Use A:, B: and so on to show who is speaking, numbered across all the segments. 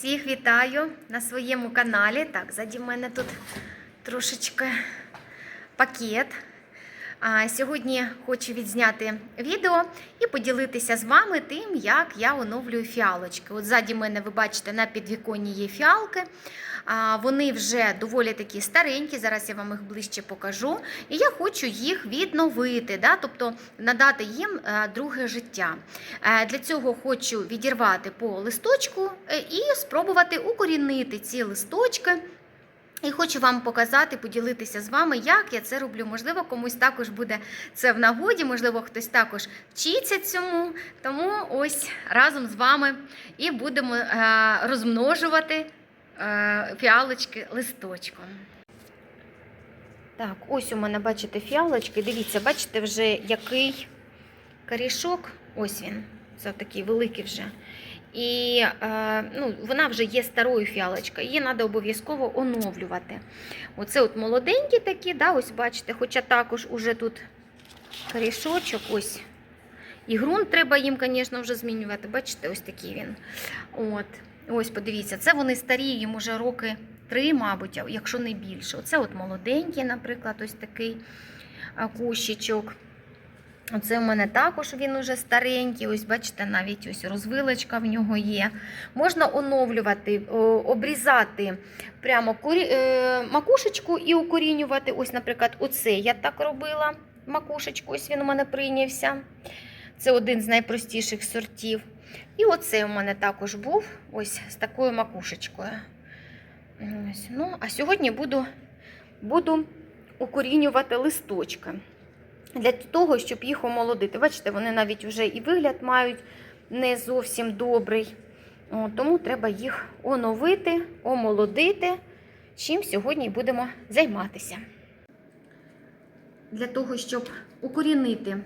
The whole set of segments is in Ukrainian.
A: Всіх вітаю на своєму каналі. Так, ззаді мене тут трошечки пакет. Сьогодні хочу відзняти відео і поділитися з вами тим, як я оновлюю фіалочки. От ззаді мене ви бачите на підвіконні є фіалки. Вони вже доволі такі старенькі. Зараз я вам їх ближче покажу. І я хочу їх відновити, да? тобто надати їм е, друге життя. Е, Для цього хочу відірвати по листочку е, і спробувати укорінити ці листочки. І хочу вам показати, поділитися з вами, як я це роблю. Можливо, комусь також буде це в нагоді, можливо, хтось також вчиться цьому. Тому ось разом з вами і будемо е, розмножувати е, фіалочки листочком. Так, ось у мене, бачите, фіалочки. Дивіться, бачите вже який корішок. Ось він. Це такий великий вже. І е, ну, вона вже є старою фіалочкою, її треба обов'язково оновлювати. Оце от молоденькі такі, да, ось бачите, хоча також уже тут корішочок, ось. І ґрунт треба їм, звісно, вже змінювати. Бачите, ось такий він. От. Ось, подивіться, це вони старі, їм уже роки три, мабуть, якщо не більше. Оце от молоденький, наприклад, ось такий кущичок. Оце у мене також він уже старенький. Ось, бачите, навіть ось розвилочка в нього є. Можна оновлювати, обрізати прямо е, макушечку і укорінювати. Ось, наприклад, оце я так робила. Макушечку, ось він у мене прийнявся. Це один з найпростіших сортів. І оце у мене також був ось з такою макушечкою. Ось. Ну, а сьогодні буду, буду укорінювати листочки для того, щоб їх омолодити. Бачите, вони навіть вже і вигляд мають не зовсім добрий. Тому треба їх оновити, омолодити, чим сьогодні будемо займатися. Для того, щоб укорінити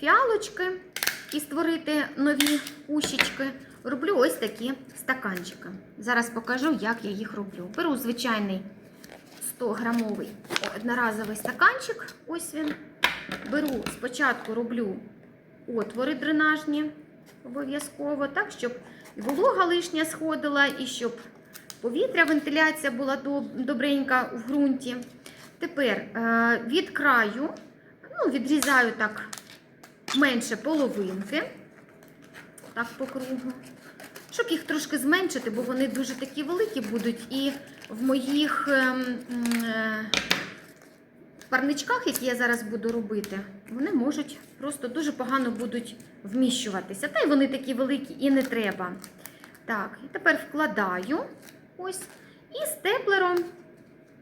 A: фіалочки і створити нові кущички, роблю ось такі стаканчики. Зараз покажу, як я їх роблю. Беру звичайний 100-грамовий одноразовий стаканчик, ось він. Беру, спочатку роблю отвори дренажні, обов'язково, так, щоб волога лишня сходила, і щоб повітря, вентиляція була добренька в ґрунті. Тепер е, від краю ну, відрізаю так менше половинки, так по кругу, щоб їх трошки зменшити, бо вони дуже такі великі будуть. І в моїх ем, е, парничках, які я зараз буду робити, вони можуть просто дуже погано будуть вміщуватися. Та й вони такі великі і не треба. Так, тепер вкладаю ось і степлером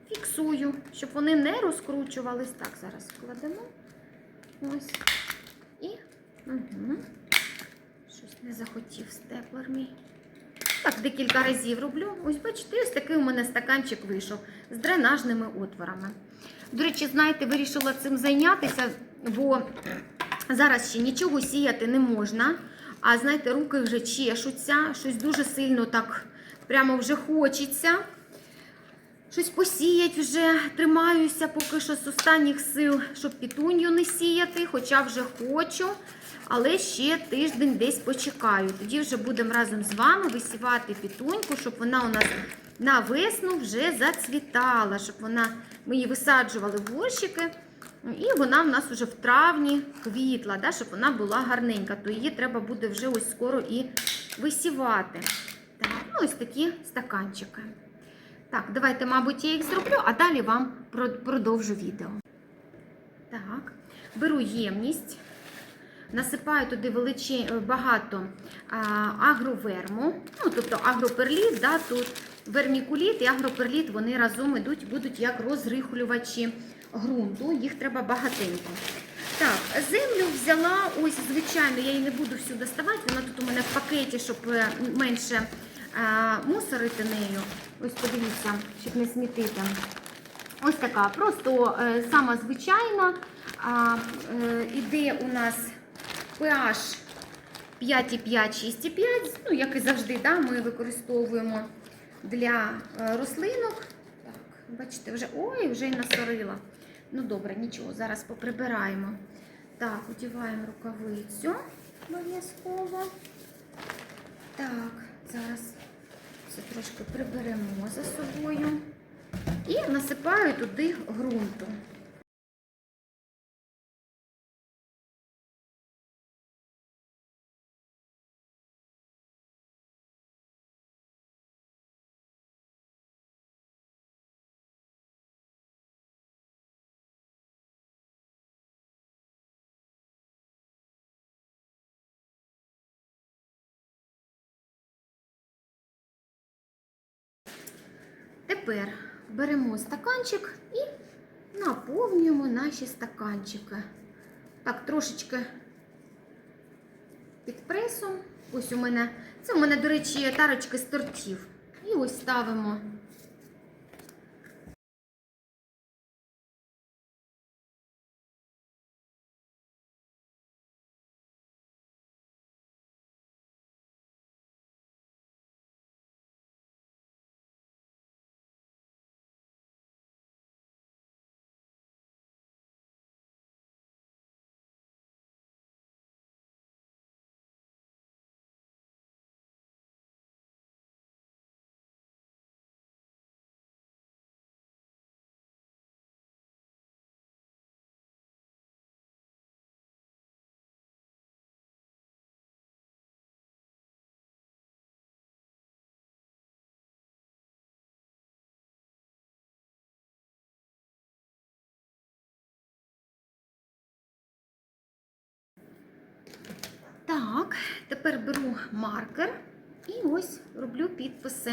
A: фіксую, щоб вони не розкручувались. Так, зараз вкладемо. Ось. І угу. щось не захотів степлер мій. Так, декілька разів роблю. Ось, бачите, ось такий у мене стаканчик вийшов з дренажними отворами. До речі, знаєте, вирішила цим зайнятися, бо зараз ще нічого сіяти не можна. А знаєте, руки вже чешуться, щось дуже сильно так прямо вже хочеться. Щось посіять вже, тримаюся поки що з останніх сил, щоб пітунью не сіяти, хоча вже хочу. Але ще тиждень десь почекаю. Тоді вже будемо разом з вами висівати пітуньку, щоб вона у нас на весну вже зацвітала, щоб вона, ми її висаджували в горщики, і вона в нас вже в травні квітла, да, щоб вона була гарненька, то її треба буде вже ось скоро і висівати. Так, ну Ось такі стаканчики. Так, давайте, мабуть, я їх зроблю, а далі вам продовжу відео. Так, беру ємність. Насипаю туди величі, багато а, агроверму, ну, тобто агроперліт, да, тут вермікуліт і агроперліт, вони разом йдуть, будуть як розрихлювачі ґрунту, їх треба багатенько. Так, землю взяла, ось, звичайно, я її не буду всю доставати, вона тут у мене в пакеті, щоб менше а, мусорити нею. Ось подивіться, щоб не смітити. Ось така, просто е, сама звичайна. А, е, іде у нас pH 5,5, 6,5, ну, як і завжди, да, ми використовуємо для е, рослинок. Так, бачите, вже ой, вже й насорила. Ну, добре, нічого, зараз поприбираємо. Так, одіваємо рукавицю обов'язково. Так, зараз Це трошки приберемо за собою. І насипаю туди ґрунту. Тепер беремо стаканчик і наповнюємо наші стаканчики. Так, трошечки під пресом. Ось у мене, це у мене, до речі, тарочки з тортів. І ось ставимо. Так, тепер беру маркер і ось роблю підписи.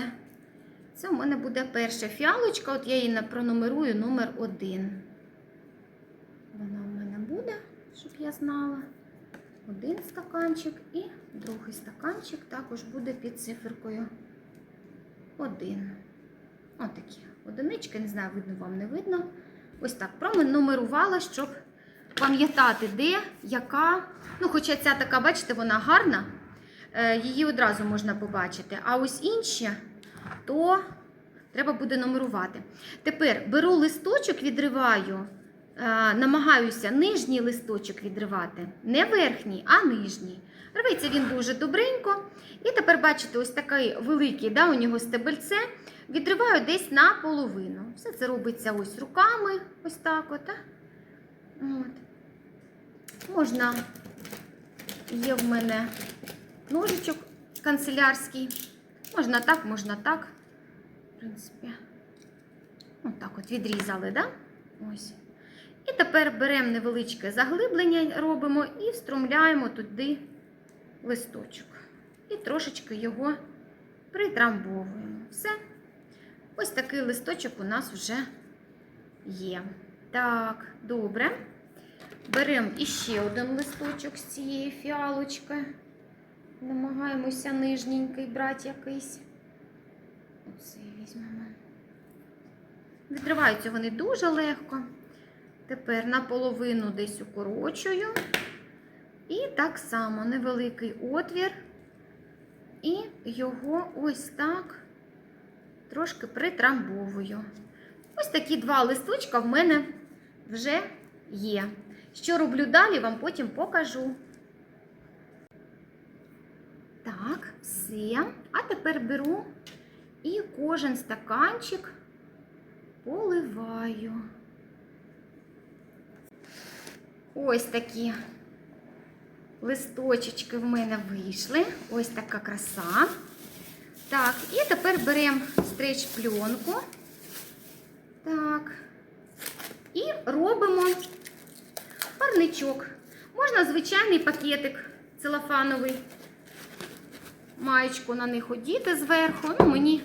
A: Це у мене буде перша фіалочка, от я її пронумерую номер один. Вона у мене буде, щоб я знала. Один стаканчик і другий стаканчик також буде під циферкою один. Отакі одинички, не знаю, видно вам не видно. Ось так пронумерувала, щоб пам'ятати, де, яка. Ну, хоча ця така, бачите, вона гарна, е, її одразу можна побачити. А ось інші, то треба буде нумерувати. Тепер беру листочок, відриваю, е, намагаюся нижній листочок відривати. Не верхній, а нижній. Рветься він дуже добренько. І тепер, бачите, ось такий великий, да, у нього стебельце. Відриваю десь наполовину. Все це робиться ось руками, ось так от. От. Можна, є в мене ножичок канцелярський. Можна так, можна так. В принципі, отак от відрізали, да? Ось. І тепер беремо невеличке заглиблення, робимо і встромляємо туди листочок. І трошечки його притрамбовуємо. Все. Ось такий листочок у нас вже є. Так, добре. Беремо іще один листочок з цієї фіалочки. Намагаємося нижненький брати якийсь. Оцей візьмемо. Відриваються вони дуже легко. Тепер наполовину десь укорочую. І так само невеликий отвір. І його ось так трошки притрамбовую. Ось такі два листочка в мене вже є. Що роблю далі, вам потім покажу. Так, все. А тепер беру і кожен стаканчик поливаю. Ось такі листочечки в мене вийшли. Ось така краса. Так, і тепер беремо стрейч пленку. Так. Робимо парничок. Можна звичайний пакетик целофановий. Маєчку на них одіти зверху. Ну, мені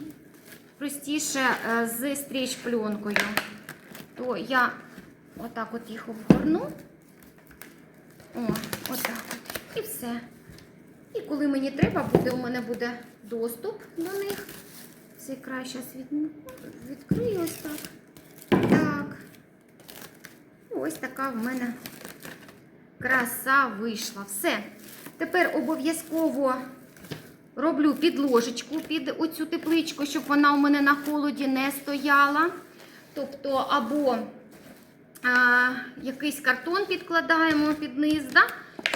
A: простіше е, з стріч пленкою. То я отак от їх обгорну. О, отак от. І все. І коли мені треба буде, у мене буде доступ до них. Цей край зараз відкрию ось. Так. Ось така в мене краса вийшла. Все. Тепер обов'язково роблю підложечку під оцю тепличку, щоб вона у мене на холоді не стояла. Тобто, або а, якийсь картон підкладаємо під низ, да?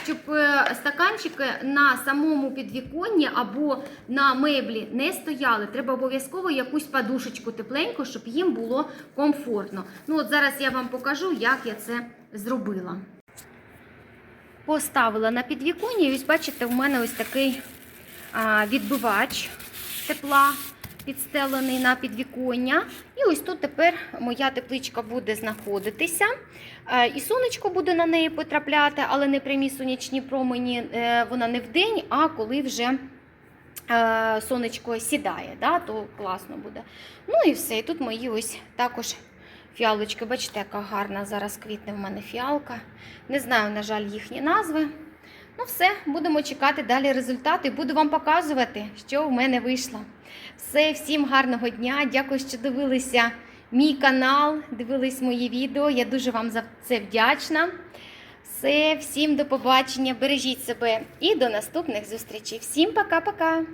A: Щоб е, стаканчики на самому підвіконні або на меблі не стояли. Треба обов'язково якусь подушечку тепленьку, щоб їм було комфортно. Ну от зараз я вам покажу, як я це зробила. Поставила на підвіконня, і ось бачите, в мене ось такий відбивач тепла підстелений на підвіконня. І ось тут тепер моя тепличка буде знаходитися. Е, І сонечко буде на неї потрапляти, але не прямі сонячні промені, е, вона не вдень, а коли вже е, сонечко сідає, да, то класно буде. Ну і все. І тут мої ось також фіалочки. Бачите, яка гарна зараз квітне в мене фіалка. Не знаю, на жаль, їхні назви. Ну, все, будемо чекати далі результати. Буду вам показувати, що в мене вийшло. Все, всім гарного дня. Дякую, що дивилися мій канал, дивились мої відео. Я дуже вам за це вдячна. Все, всім до побачення, бережіть себе і до наступних зустрічей. Всім пока-пока!